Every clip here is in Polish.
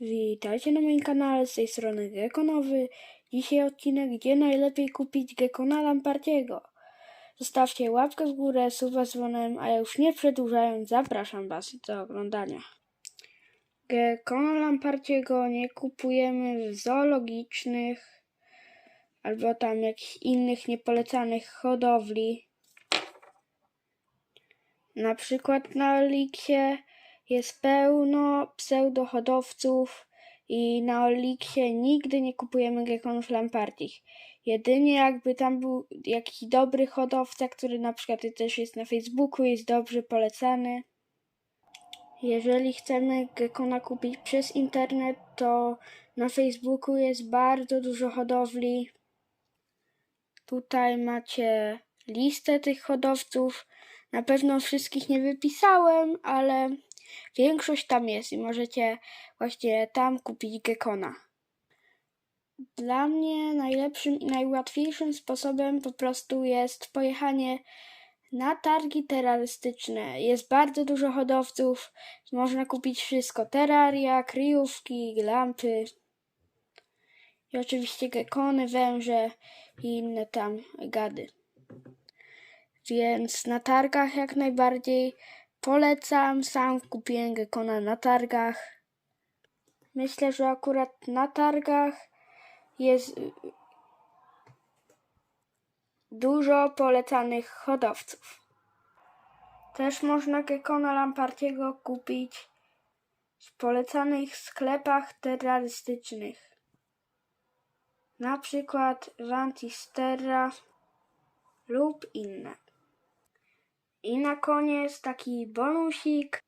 Witajcie na moim kanale, z tej strony Gekonowy. Dzisiaj odcinek, gdzie najlepiej kupić Gekona Lampartiego. Zostawcie łapkę w górę, suba z dzwonem, a ja już nie przedłużając, zapraszam Was do oglądania. Gekona Lampartiego nie kupujemy w zoologicznych albo tam jakichś innych niepolecanych hodowli. Na przykład na Oliksie jest pełno pseudohodowców i na Oliksie nigdy nie kupujemy gekonów lampartich. Jedynie jakby tam był jakiś dobry hodowca, który na przykład też jest na Facebooku, jest dobrze polecany. Jeżeli chcemy gekona kupić przez internet, to na Facebooku jest bardzo dużo hodowli. Tutaj macie listę tych hodowców. Na pewno wszystkich nie wypisałem, ale większość tam jest i możecie właśnie tam kupić gekona. Dla mnie najlepszym i najłatwiejszym sposobem po prostu jest pojechanie na targi terrorystyczne. Jest bardzo dużo hodowców, można kupić wszystko: terraria, kryjówki, lampy i oczywiście gekony, węże i inne tam gady. Więc na targach jak najbardziej polecam. Sam kupiłem gekona na targach. Myślę, że akurat na targach jest y, dużo polecanych hodowców. Też można gekona Lampartiego kupić w polecanych sklepach terrorystycznych. Na przykład w Antisterra lub inne. I na koniec taki bonusik,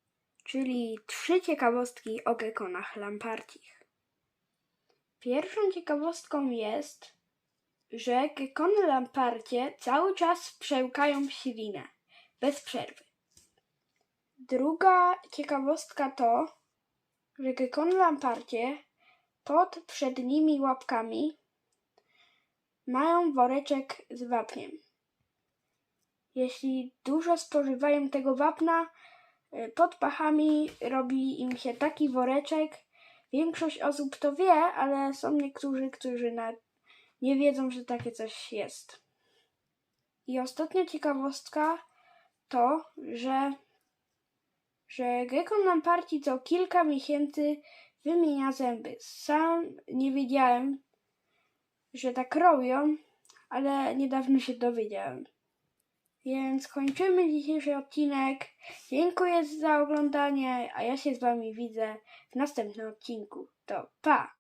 czyli trzy ciekawostki o gekonach lamparcich. Pierwszą ciekawostką jest, że gekony lamparcie cały czas przełkają ślinę, bez przerwy. Druga ciekawostka to, że gekony lamparcie pod przednimi łapkami mają woreczek z wapniem. Jeśli dużo spożywają tego wapna, y, pod pachami robi im się taki woreczek. Większość osób to wie, ale są niektórzy, którzy na, nie wiedzą, że takie coś jest. I ostatnia ciekawostka to, że, że gekon lamparci co kilka miesięcy wymienia zęby. Sam nie wiedziałem, że tak robią, ale niedawno się dowiedziałem. Więc kończymy dzisiejszy odcinek. Dziękuję za oglądanie, a ja się z Wami widzę w następnym odcinku. To pa!